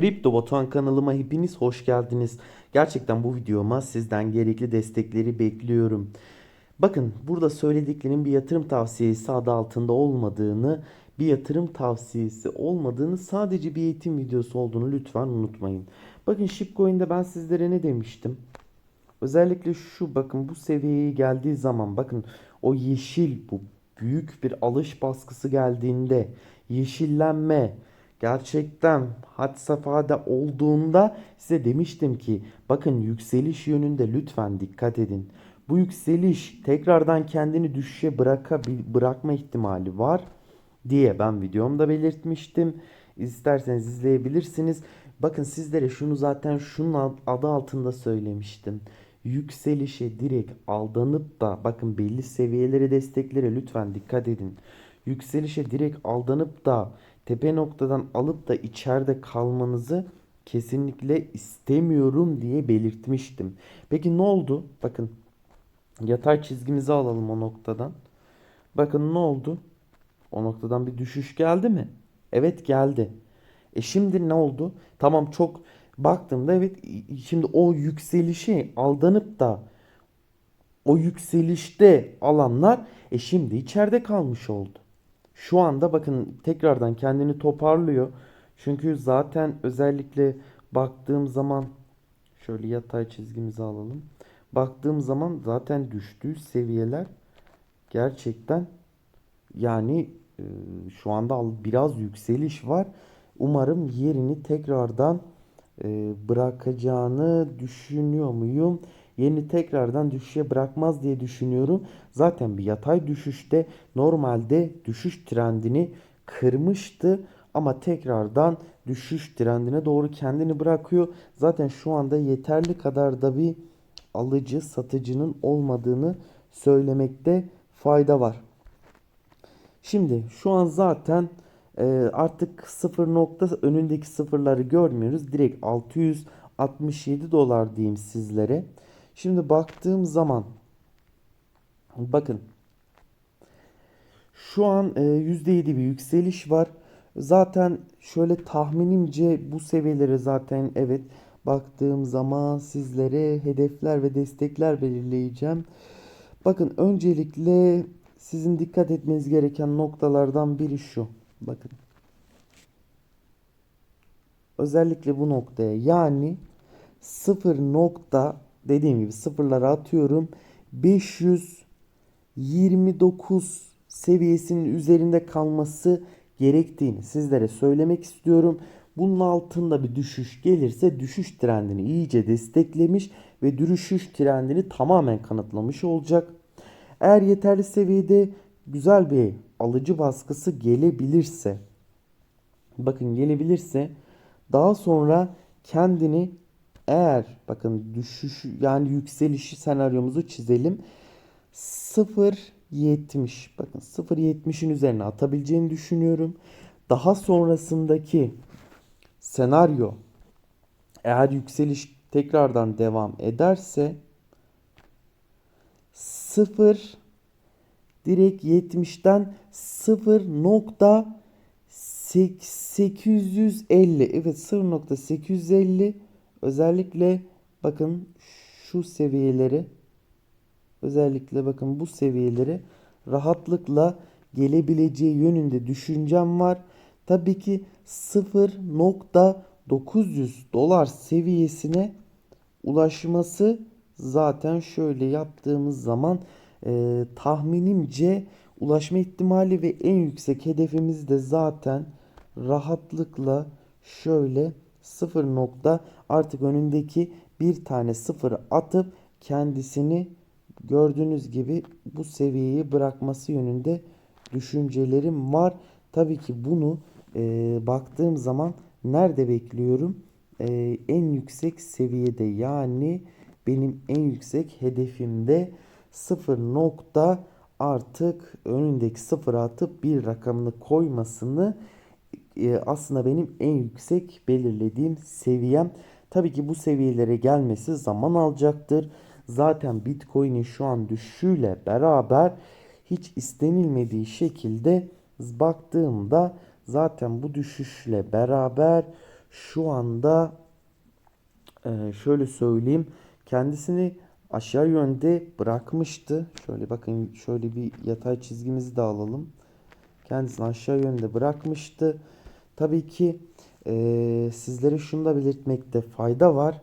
Kripto Batuhan kanalıma hepiniz hoş geldiniz. Gerçekten bu videoma sizden gerekli destekleri bekliyorum. Bakın burada söylediklerim bir yatırım tavsiyesi adı altında olmadığını, bir yatırım tavsiyesi olmadığını, sadece bir eğitim videosu olduğunu lütfen unutmayın. Bakın Shipcoin'de ben sizlere ne demiştim? Özellikle şu bakın bu seviyeye geldiği zaman bakın o yeşil bu büyük bir alış baskısı geldiğinde yeşillenme gerçekten had safhada olduğunda size demiştim ki bakın yükseliş yönünde lütfen dikkat edin. Bu yükseliş tekrardan kendini düşüşe bırakma ihtimali var diye ben videomda belirtmiştim. İsterseniz izleyebilirsiniz. Bakın sizlere şunu zaten şunun adı altında söylemiştim. Yükselişe direkt aldanıp da bakın belli seviyelere desteklere lütfen dikkat edin. Yükselişe direkt aldanıp da tepe noktadan alıp da içeride kalmanızı kesinlikle istemiyorum diye belirtmiştim. Peki ne oldu? Bakın yatay çizgimizi alalım o noktadan. Bakın ne oldu? O noktadan bir düşüş geldi mi? Evet geldi. E şimdi ne oldu? Tamam çok baktığımda evet şimdi o yükselişi aldanıp da o yükselişte alanlar e şimdi içeride kalmış oldu. Şu anda bakın tekrardan kendini toparlıyor. Çünkü zaten özellikle baktığım zaman şöyle yatay çizgimizi alalım. Baktığım zaman zaten düştüğü seviyeler gerçekten yani e, şu anda biraz yükseliş var. Umarım yerini tekrardan e, bırakacağını düşünüyor muyum? Yerini tekrardan düşüşe bırakmaz diye düşünüyorum. Zaten bir yatay düşüşte normalde düşüş trendini kırmıştı ama tekrardan düşüş trendine doğru kendini bırakıyor. Zaten şu anda yeterli kadar da bir alıcı satıcının olmadığını söylemekte fayda var. Şimdi şu an zaten e, artık sıfır nokta önündeki sıfırları görmüyoruz. Direkt 667 dolar diyeyim sizlere. Şimdi baktığım zaman bakın şu an e, %7 bir yükseliş var. Zaten şöyle tahminimce bu seviyelere zaten evet baktığım zaman sizlere hedefler ve destekler belirleyeceğim. Bakın öncelikle sizin dikkat etmeniz gereken noktalardan biri şu. Bakın. Özellikle bu noktaya yani 0 nokta dediğim gibi sıfırlara atıyorum. 529 seviyesinin üzerinde kalması gerektiğini sizlere söylemek istiyorum. Bunun altında bir düşüş gelirse düşüş trendini iyice desteklemiş ve düşüş trendini tamamen kanıtlamış olacak. Eğer yeterli seviyede güzel bir alıcı baskısı gelebilirse bakın gelebilirse daha sonra kendini eğer bakın düşüş yani yükselişi senaryomuzu çizelim. 0.70 bakın 0.70'in üzerine atabileceğini düşünüyorum. Daha sonrasındaki senaryo eğer yükseliş tekrardan devam ederse 0 direkt 70'ten 0.850 evet 0.850 özellikle bakın şu seviyeleri özellikle bakın bu seviyeleri rahatlıkla gelebileceği yönünde düşüncem var. Tabii ki 0.900 dolar seviyesine ulaşması zaten şöyle yaptığımız zaman e, tahminimce ulaşma ihtimali ve en yüksek hedefimiz de zaten rahatlıkla şöyle 0 nokta artık önündeki bir tane sıfır atıp kendisini gördüğünüz gibi bu seviyeyi bırakması yönünde düşüncelerim var. Tabii ki bunu e, baktığım zaman nerede bekliyorum? E, en yüksek seviyede yani benim en yüksek hedefimde 0 nokta artık önündeki sıfır atıp bir rakamını koymasını aslında benim en yüksek belirlediğim seviyem. Tabii ki bu seviyelere gelmesi zaman alacaktır. Zaten Bitcoin'in şu an düşüşüyle beraber hiç istenilmediği şekilde baktığımda zaten bu düşüşle beraber şu anda ee, şöyle söyleyeyim. Kendisini aşağı yönde bırakmıştı. Şöyle bakın şöyle bir yatay çizgimizi de alalım. Kendisini aşağı yönde bırakmıştı. Tabii ki eee, sizlere şunu da belirtmekte fayda var.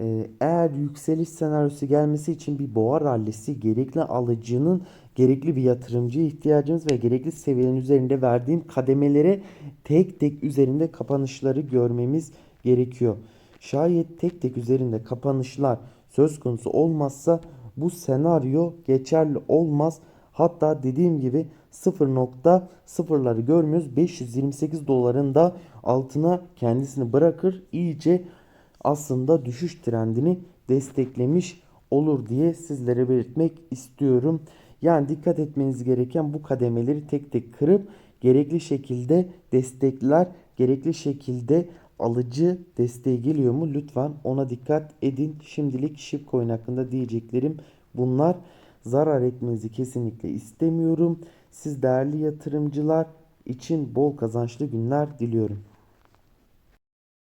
Eee, eğer yükseliş senaryosu gelmesi için bir boğa rallisi gerekli alıcının gerekli bir yatırımcıya ihtiyacımız ve gerekli seviyenin üzerinde verdiğim kademelere tek tek üzerinde kapanışları görmemiz gerekiyor. Şayet tek tek üzerinde kapanışlar söz konusu olmazsa bu senaryo geçerli olmaz. Hatta dediğim gibi 0.0'ları görmüyoruz. 528 doların da altına kendisini bırakır. İyice aslında düşüş trendini desteklemiş olur diye sizlere belirtmek istiyorum. Yani dikkat etmeniz gereken bu kademeleri tek tek kırıp gerekli şekilde destekler, gerekli şekilde alıcı desteği geliyor mu? Lütfen ona dikkat edin. Şimdilik Shipcoin hakkında diyeceklerim bunlar. Zarar etmenizi kesinlikle istemiyorum. Siz değerli yatırımcılar için bol kazançlı günler diliyorum.